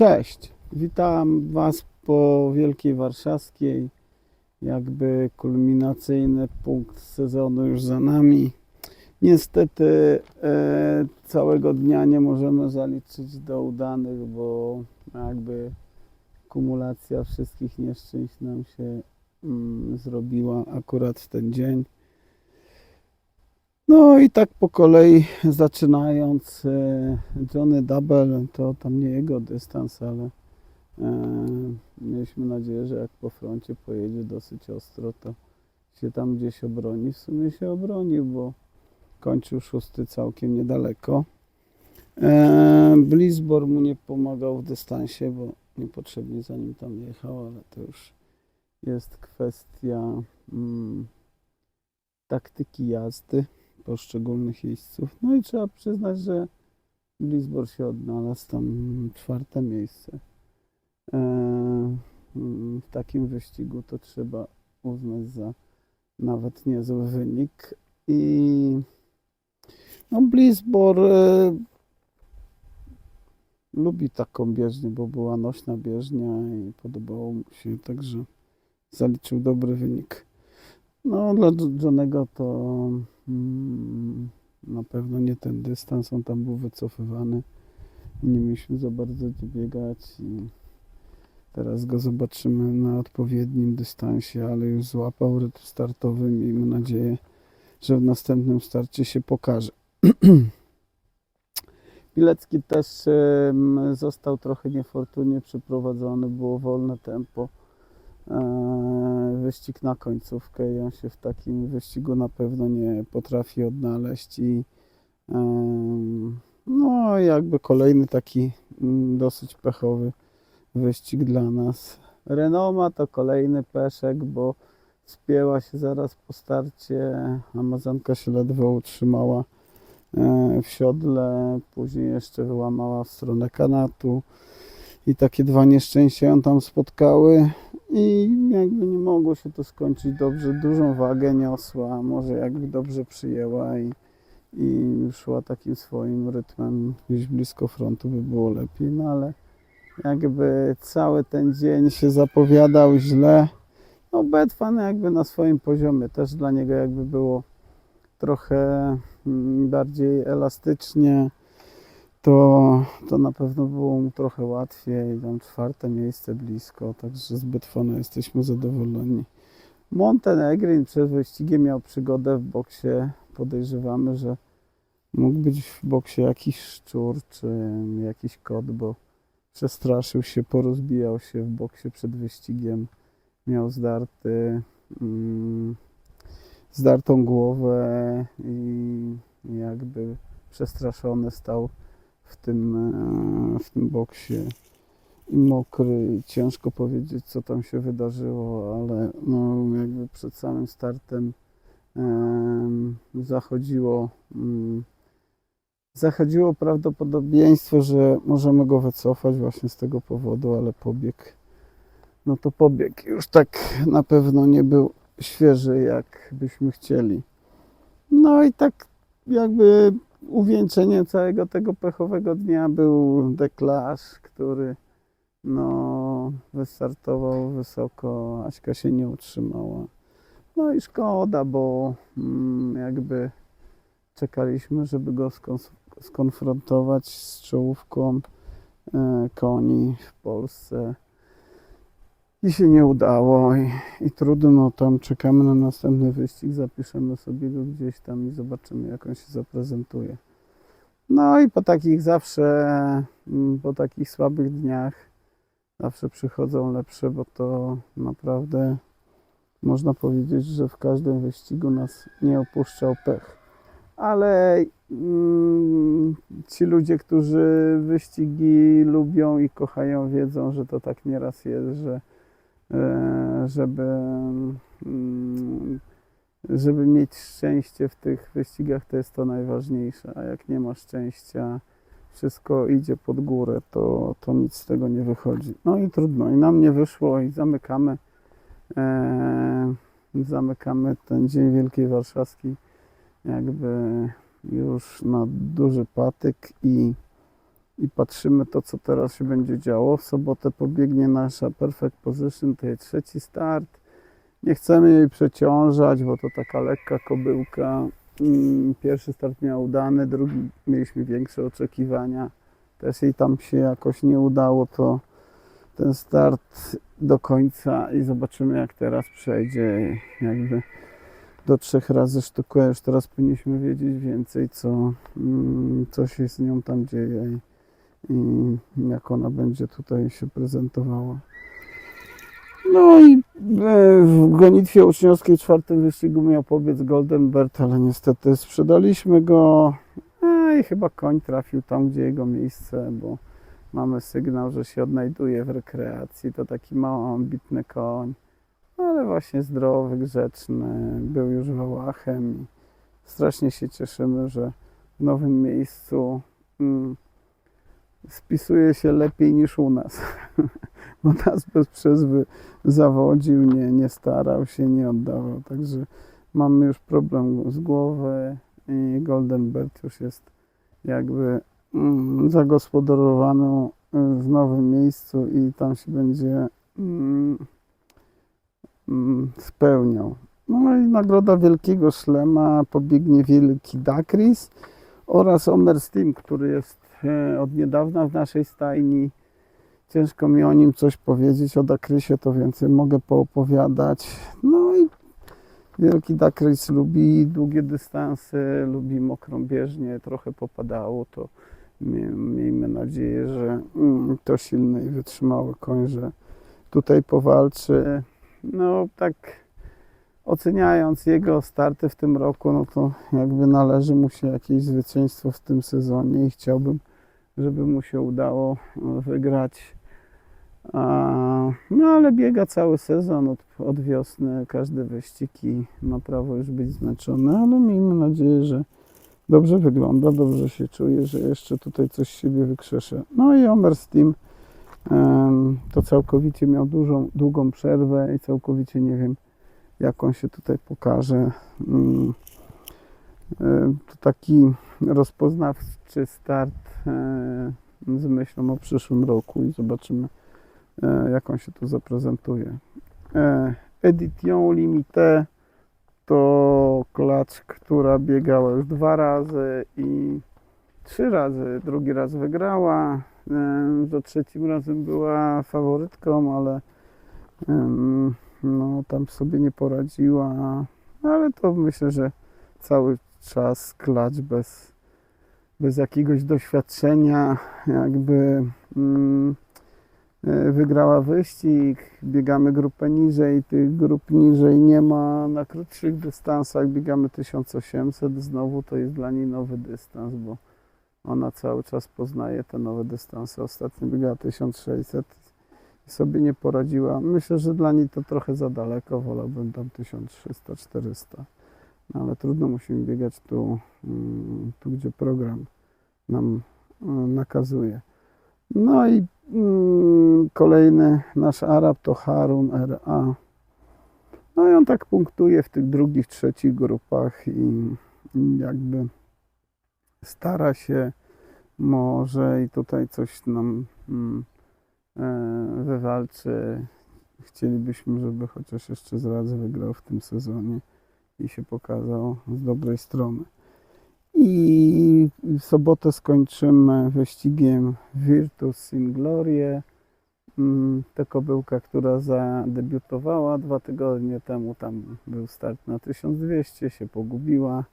Cześć, witam Was po Wielkiej Warszawskiej. Jakby kulminacyjny punkt sezonu już za nami. Niestety e, całego dnia nie możemy zaliczyć do udanych, bo jakby kumulacja wszystkich nieszczęść nam się mm, zrobiła akurat w ten dzień. No i tak po kolei zaczynając e, Johnny Double, to tam nie jego dystans, ale e, mieliśmy nadzieję, że jak po froncie pojedzie dosyć ostro, to się tam gdzieś obroni. W sumie się obronił, bo kończył szósty całkiem niedaleko. E, Blisbor mu nie pomagał w dystansie, bo niepotrzebnie za nim tam jechał, ale to już jest kwestia mm, taktyki jazdy poszczególnych jeźdźców. No i trzeba przyznać, że Blisbor się odnalazł tam czwarte miejsce. E, W takim wyścigu to trzeba uznać za nawet niezły wynik. I no Blisbor e, lubi taką bieżnię, bo była nośna bieżnia i podobało mu się, także zaliczył dobry wynik. No, dla Johnego to na pewno nie ten dystans, on tam był wycofywany i nie mieliśmy za bardzo gdzie biegać i teraz go zobaczymy na odpowiednim dystansie, ale już złapał rytm startowy, miejmy nadzieję, że w następnym starcie się pokaże. Pilecki też został trochę niefortunnie przyprowadzony, było wolne tempo wyścig na końcówkę i on się w takim wyścigu na pewno nie potrafi odnaleźć i em, no jakby kolejny taki mm, dosyć pechowy wyścig dla nas. Renoma to kolejny peszek, bo spięła się zaraz po starcie, Amazonka się ledwo utrzymała e, w siodle, później jeszcze wyłamała w stronę kanatu i takie dwa nieszczęścia ją tam spotkały. I jakby nie mogło się to skończyć dobrze. Dużą wagę niosła, może jakby dobrze przyjęła i, i szła takim swoim rytmem. Gdzieś blisko frontu by było lepiej, no ale jakby cały ten dzień się zapowiadał źle. No Betfan jakby na swoim poziomie. Też dla niego jakby było trochę mm, bardziej elastycznie to, to na pewno było mu trochę łatwiej. Tam czwarte miejsce blisko, także z Betfana jesteśmy zadowoleni. Montenegrin przed wyścigiem miał przygodę w boksie. Podejrzewamy, że mógł być w boksie jakiś szczur czy jakiś kot, bo przestraszył się, porozbijał się w boksie przed wyścigiem. Miał zdarty, mm, zdartą głowę i jakby przestraszony stał w tym, e, w tym boksie i mokry i ciężko powiedzieć co tam się wydarzyło, ale no jakby przed samym startem em, zachodziło mm, zachodziło prawdopodobieństwo, że możemy go wycofać właśnie z tego powodu, ale pobieg no to pobieg już tak na pewno nie był świeży jak byśmy chcieli. No i tak jakby uwieńczeniem całego tego pechowego dnia był deklarz, który no, wystartował wysoko, Aśka się nie utrzymała. No i szkoda, bo mm, jakby czekaliśmy, żeby go skonfrontować z czołówką e, koni w Polsce. I się nie udało i, i trudno, tam czekamy na następny wyścig, zapiszemy sobie go gdzieś tam i zobaczymy jak on się zaprezentuje. No i po takich zawsze, mm, po takich słabych dniach zawsze przychodzą lepsze, bo to naprawdę można powiedzieć, że w każdym wyścigu nas nie opuszczał pech. Ale mm, ci ludzie, którzy wyścigi lubią i kochają, wiedzą, że to tak nieraz jest, że żeby, mm, żeby mieć szczęście w tych wyścigach, to jest to najważniejsze. A jak nie ma szczęścia, wszystko idzie pod górę, to, to nic z tego nie wychodzi. No i trudno, i nam nie wyszło, i zamykamy, e, zamykamy ten Dzień Wielkiej Warszawskiej jakby już na duży patyk i i patrzymy to, co teraz się będzie działo. W sobotę pobiegnie nasza Perfect Position, to jest trzeci start. Nie chcemy jej przeciążać, bo to taka lekka kobyłka. Mm, Pierwszy start miał udany, drugi mieliśmy większe oczekiwania. Też jej tam się jakoś nie udało, to ten start do końca i zobaczymy jak teraz przejdzie. Jakby do trzech razy sztukę, już teraz powinniśmy wiedzieć więcej, co, mm, co się z nią tam dzieje i, jak ona będzie tutaj się prezentowała. No i e, w gonitwie uczniowskiej czwartym wyścigu miał pobiec Golden Bert, ale niestety sprzedaliśmy go. A i chyba koń trafił tam, gdzie jego miejsce, bo mamy sygnał, że się odnajduje w rekreacji. To taki mało ambitny koń, ale właśnie zdrowy, grzeczny. Był już Wałachem strasznie się cieszymy, że w nowym miejscu mm, spisuje się lepiej niż u nas. Bo nas bez przezwy zawodził, nie, nie starał się, nie oddawał. Także mamy już problem z głowy i Golden Bert już jest jakby mm, zagospodarowany w nowym miejscu i tam się będzie mm, mm, spełniał. No i nagroda Wielkiego Szlema pobiegnie Wielki Dakris oraz Omer Steam, który jest od niedawna w naszej stajni. Ciężko mi o nim coś powiedzieć, o Dakrysie to więcej mogę poopowiadać. No i Wielki Dakrys lubi długie dystanse, lubi mokrą bieżnię, trochę popadało, to mie- miejmy nadzieję, że mm, to silny i wytrzymały koń, że tutaj powalczy. No tak oceniając jego starty w tym roku, no to jakby należy mu się jakieś zwycięstwo w tym sezonie i chciałbym, żeby mu się udało e, wygrać. No ale biega cały sezon od, od wiosny, każdy wyścig i ma prawo już być zmęczony, ale miejmy nadzieję, że dobrze wygląda, dobrze się czuje, że jeszcze tutaj coś siebie wykrzesze. No i Omer Steam to całkowicie miał dużą, długą przerwę i całkowicie nie wiem, jak on się tutaj pokaże. E, To taki rozpoznawczy start e, z myślą o przyszłym roku i zobaczymy, e, jak on się tu zaprezentuje. Edition Limité to klacz, która biegała już dwa razy i trzy razy. Drugi raz wygrała. Za trzecim razem była faworytką, ale no, tam sobie nie poradziła. Ale to myślę, że cały czas klacz bez, bez jakiegoś doświadczenia, jakby mm, e, wygrała wyścig, biegamy grupę niżej, tych grup niżej nie ma na krótszych dystansach, biegamy 1800, znowu to jest dla niej nowy dystans, bo ona cały czas poznaje te nowe dystanse. Ostatnio biegała 1600 i sobie nie poradziła. Myślę, że dla niej to trochę za daleko, wolałbym tam 1300-400. No, ale trudno, musimy biegać tu, mm, tu gdzie program nam y, nakazuje. No i mm, kolejny nasz Arab to Harun RA. No i on tak punktuje w tych drugich, trzecich grupach i, jakby stara się może i tutaj coś nam mm, e, wywalczy. Chcielibyśmy, żeby chociaż jeszcze z razy wygrał w tym sezonie i się pokazał z dobrej strony. I w sobotę skończymy wyścigiem Virtus in Glorie. Mm, To kobyłka, która zadebiutowała dwa tygodnie temu. Tam był start na 1200, się pogubiła,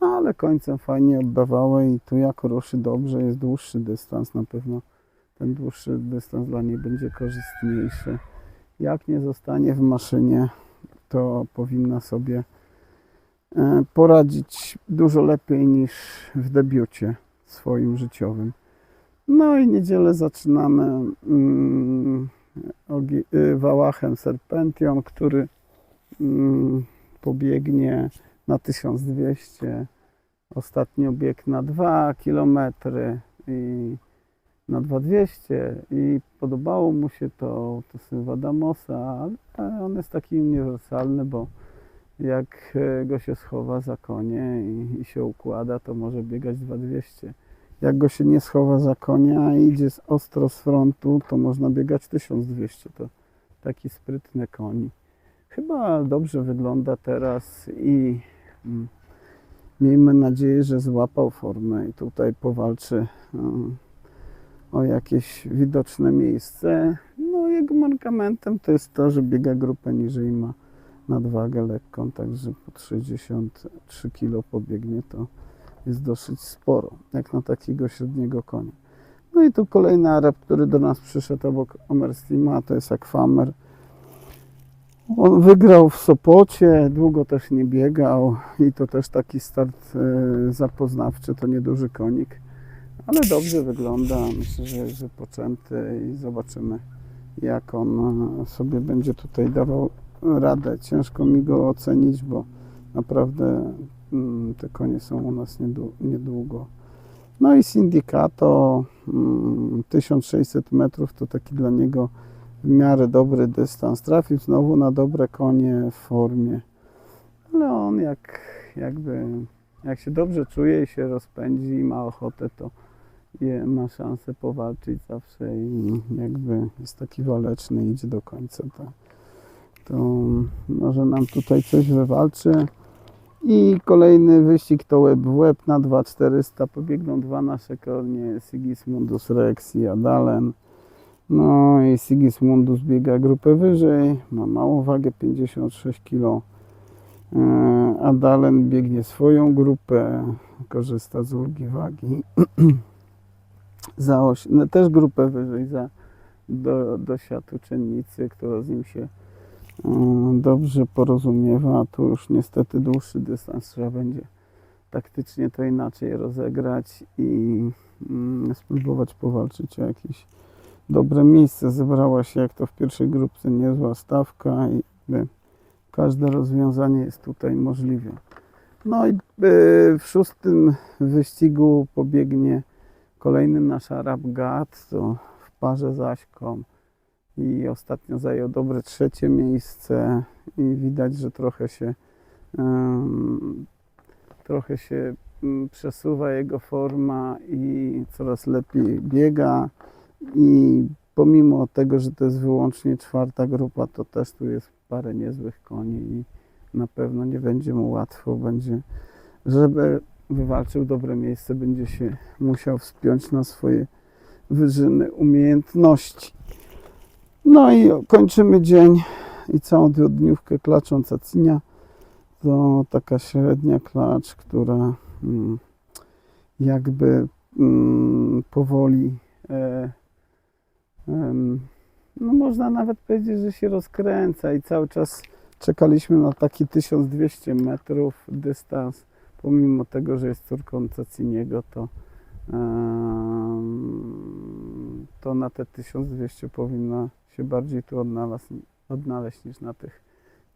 ale końcem fajnie oddawała i tu jak ruszy dobrze, jest dłuższy dystans. Na pewno ten dłuższy dystans dla niej będzie korzystniejszy. Jak nie zostanie w maszynie, to powinna sobie poradzić dużo lepiej niż w debiucie swoim życiowym. No i niedzielę zaczynamy mm, y, Wałachem Serpention, który mm, pobiegnie na 1200. Ostatnio biegł na 2 km i na 2200 i podobało mu się to, to syn Wadamosa, ale on jest taki uniwersalny, bo jak e, go się schowa za konie i, i się układa, to może biegać 2200. jak go się nie schowa za konia i idzie z- ostro z frontu, to można biegać 1200. To taki sprytny koń. Chyba dobrze wygląda teraz i mm, miejmy nadzieję, że złapał formę i tutaj powalczy mm, o jakieś widoczne miejsce. No jego mankamentem to jest to, że biega grupę niżej ma nadwagę lekką, także pod 63 kg pobiegnie to jest dosyć sporo, jak na takiego średniego konia. No i tu kolejny Arab, który do nas przyszedł obok Omersteama, to jest Akwamer. On wygrał w Sopocie, długo też nie biegał i to też taki start e, zapoznawczy, to nieduży konik, ale dobrze wygląda, myślę, że, że poczęty i zobaczymy jak on e, sobie będzie tutaj dawał radę. Ciężko mi go ocenić, bo naprawdę mm, te konie są u nas niedłu- niedługo. No i Syndicato mm, 1600 metrów to taki dla niego w miarę dobry dystans. Trafił znowu na dobre konie w formie. Ale on jak, jakby, jak się dobrze czuje i się rozpędzi i ma ochotę, to je, ma szansę powalczyć zawsze i jakby jest taki waleczny idzie do końca. To, to może nam tutaj coś wywalczy. I kolejny wyścig to łeb w łeb na 2400. Pobiegną dwa nasze konie, Sigismundus Rex i Adalen. No i Sigismundus biega grupę wyżej, ma małą wagę 56 kg. Adalen biegnie swoją grupę, korzysta z ulgi wagi. za oś, no też grupę wyżej za do, do siatu czennicy, która z nim się dobrze porozumiewa. Tu już niestety dłuższy dystans trzeba będzie taktycznie to inaczej rozegrać i mm, spróbować powalczyć o jakieś dobre miejsce. Zebrała się jak to w pierwszej grupce niezła stawka i każde rozwiązanie jest tutaj możliwe. No i y, w szóstym wyścigu pobiegnie kolejny nasz Arab Gad, to w parze z Aśką i ostatnio zajął dobre trzecie miejsce i widać, że trochę się em, trochę się przesuwa jego forma i coraz lepiej biega i pomimo tego, że to jest wyłącznie czwarta grupa, to też tu jest parę niezłych koni i na pewno nie będzie mu łatwo, będzie, żeby wywalczył dobre miejsce, będzie się musiał wspiąć na swoje wyżyny umiejętności. No i kończymy dzień i całą dniówkę klaczą cacinia. To taka średnia klacz, która mm, jakby mm, powoli e, no można nawet powiedzieć, że się rozkręca i cały czas czekaliśmy na taki 1200 metrów dystans, pomimo tego, że jest córką Caciniego, to, em, to na te 1200 powinna się bardziej tu odnalazł, odnaleźć niż na tych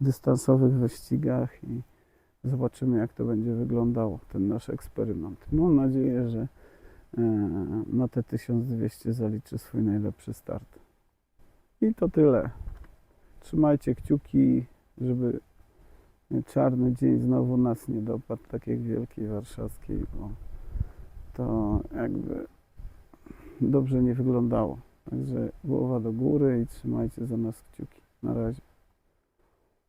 dystansowych wyścigach i zobaczymy jak to będzie wyglądało, ten nasz eksperyment. Mam nadzieję, że e, na te 1200 zaliczy swój najlepszy start. I to tyle. Trzymajcie kciuki, żeby czarny dzień znowu nas nie dopadł, tak jak Wielkiej Warszawskiej, bo to jakby dobrze nie wyglądało. Także głowa do góry i trzymajcie za nas kciuki. Na razie.